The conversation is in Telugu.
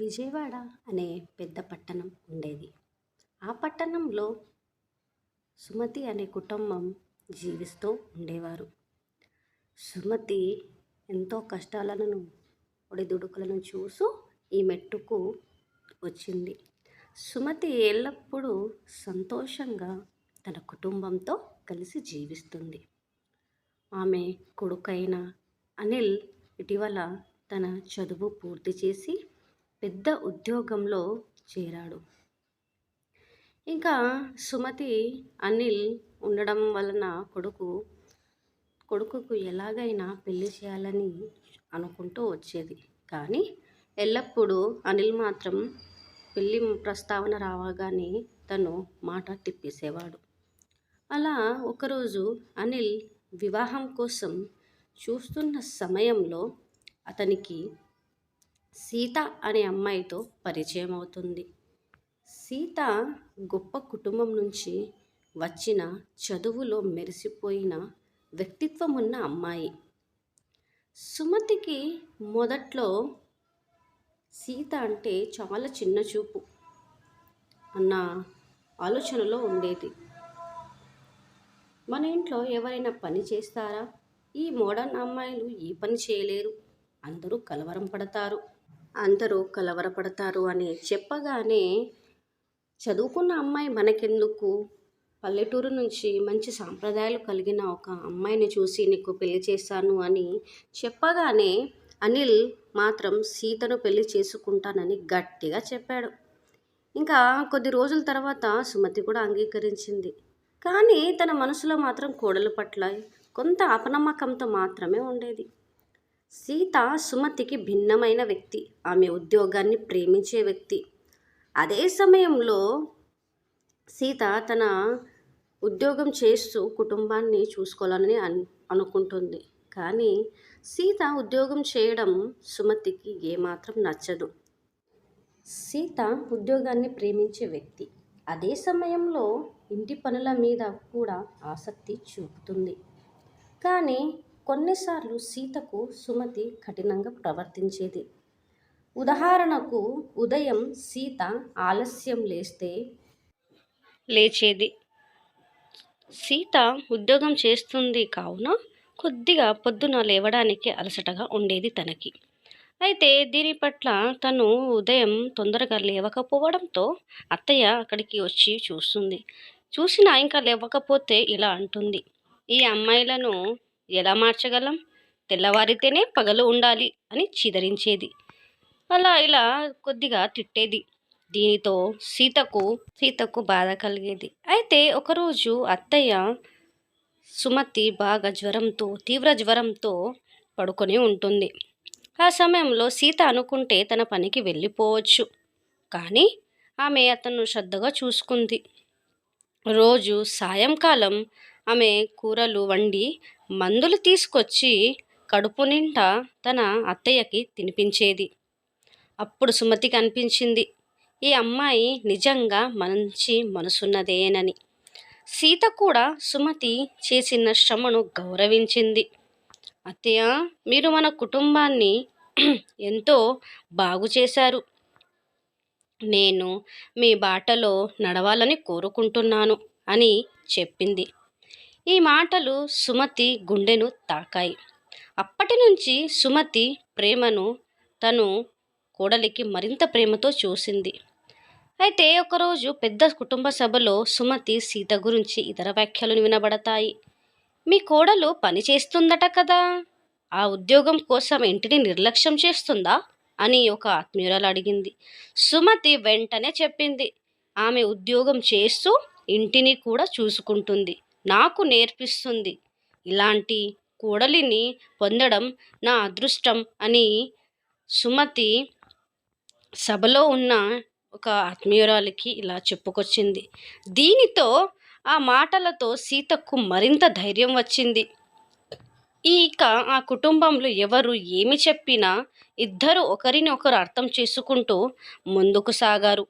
విజయవాడ అనే పెద్ద పట్టణం ఉండేది. ఆ పట్టణంలో సుమతి అనే కుటుంబం జీవిస్తూ ఉండేవారు. సుమతి ఎంతో కష్టాలను ఒడిదుడుకులను చూస్తూ ఈ మెట్టుకు వచ్చింది. సుమతి ఎల్లప్పుడూ సంతోషంగా తన కుటుంబంతో కలిసి జీవిస్తుంది. ఆమె కొడుకైన అనిల్ ఇటీవల తన చదువు పూర్తి చేసి పెద్ద ఉద్యోగంలో చేరాడు. ఇంకా సుమతి అనిల్ ఉండడం వలన కొడుకు కొడుకుకు ఎలాగైనా పెళ్ళి చేయాలని అనుకుంటూ వచ్చేది. కానీ ఎల్లప్పుడూ అనిల్ మాత్రం పెళ్ళి ప్రస్తావన రావగానే తను మాట తిప్పేసేవాడు. అలా ఒకరోజు అనిల్ వివాహం కోసం చూస్తున్న సమయంలో అతనికి సీత అనే అమ్మాయితో పరిచయం అవుతుంది సీత గొప్ప కుటుంబం నుంచి వచ్చిన చదువులో మెరిసిపోయిన వ్యక్తిత్వం ఉన్న అమ్మాయి. సుమతికి మొదట్లో సీత అంటే చాలా చిన్న చూపు అన్న ఆలోచనలో ఉండేది. మన ఇంట్లో ఎవరైనా పని చేస్తారా? ఈ మోడర్న్ అమ్మాయిలు ఏ పని చేయలేరు. అందరూ కలవరం పడతారు. అందరూ కలవరపడతారు అని చెప్పగానే చదువుకున్న అమ్మాయి మనకెందుకు? పల్లెటూరు నుంచి మంచి సాంప్రదాయాలు కలిగిన ఒక అమ్మాయిని చూసి నీకు పెళ్ళి చేశాను అని చెప్పగానే అనిల్ మాత్రం సీతను పెళ్ళి చేసుకుంటానని గట్టిగా చెప్పాడు. ఇంకా కొద్ది రోజుల తర్వాత సుమతి కూడా అంగీకరించింది. కానీ తన మనసులో మాత్రం కోడల పట్ల కొంత అపనమ్మకంతో మాత్రమే ఉండేది. సీత సుమతికి భిన్నమైన వ్యక్తి. ఆమె ఉద్యోగాన్ని ప్రేమించే వ్యక్తి. అదే సమయంలో సీత తన ఉద్యోగం చేస్తూ కుటుంబాన్ని చూసుకోవాలని అను అనుకుంటుంది. కానీ సీత ఉద్యోగం చేయడం సుమతికి ఏమాత్రం నచ్చదు. సీత ఉద్యోగాన్ని ప్రేమించే వ్యక్తి. అదే సమయంలో ఇంటి పనుల మీద కూడా ఆసక్తి చూపుతుంది. కానీ కొన్నిసార్లు సీతకు సుమతి కఠినంగా ప్రవర్తించేది. ఉదాహరణకు ఉదయం సీత ఆలస్యం లేస్తే లేచేది. సీత ఉద్యోగం చేస్తుంది కావున కొద్దిగా పొద్దున లేవడానికి అలసటగా ఉండేది తనకి. అయితే దీని పట్ల తను ఉదయం తొందరగా లేవకపోవడంతో అత్తయ్య అక్కడికి వచ్చి చూస్తుంది. చూసినా ఇంకా లేవకపోతే ఇలా అంటుంది. ఈ అమ్మాయిలను ఎలా మార్చగలం? తెల్లవారితేనే పగలు ఉండాలి అని చిదరించేది. అలా ఇలా కొద్దిగా తిట్టేది. దీనితో సీతకు సీతకు బాధ కలిగేది. అయితే ఒకరోజు అత్తయ్య సుమతి బాగా జ్వరంతో తీవ్ర జ్వరంతో పడుకొని ఉంటుంది. ఆ సమయంలో సీత అనుకుంటే తన పనికి వెళ్ళిపోవచ్చు. కానీ ఆమె అతను శ్రద్ధగా చూసుకుంది. రోజు సాయంకాలం ఆమె కూరలు వండి మందులు తీసుకొచ్చి కడుపు నిండా తన అత్తయ్యకి తినిపించేది. అప్పుడు సుమతికి అనిపించింది ఈ అమ్మాయి నిజంగా మంచి మనసున్నదేనని. సీత కూడా సుమతి చేసిన శ్రమను గౌరవించింది. అత్తయ్య మీరు మన కుటుంబాన్ని ఎంతో బాగు చేశారు. నేను మీ బాటలో నడవాలని కోరుకుంటున్నాను అని చెప్పింది. ఈ మాటలు సుమతి గుండెను తాకాయి. అప్పటి నుంచి సుమతి ప్రేమను తను కోడలికి మరింత ప్రేమతో చూసింది. అయితే ఒకరోజు పెద్ద కుటుంబ సభలో సుమతి సీత గురించి ఇతర వ్యాఖ్యలు వినబడతాయి. మీ కోడలు పని చేస్తుందట కదా? ఆ ఉద్యోగం కోసం ఇంటిని నిర్లక్ష్యం చేస్తుందా? అని ఒక ఆత్మీయురాలు అడిగింది. సుమతి వెంటనే చెప్పింది. ఆమె ఉద్యోగం చేస్తూ ఇంటిని కూడా చూసుకుంటుంది. నాకు నేర్పిస్తుంది. ఇలాంటి కూడలిని పొందడం నా అదృష్టం అని సుమతి సభలో ఉన్న ఒక ఆత్మీయురాలికి ఇలా చెప్పుకొచ్చింది. దీనితో ఆ మాటలతో సీతకు మరింత ధైర్యం వచ్చింది. ఇక ఆ కుటుంబంలో ఎవరు ఏమి చెప్పినా ఇద్దరు ఒకరిని ఒకరు అర్థం చేసుకుంటూ ముందుకు సాగారు.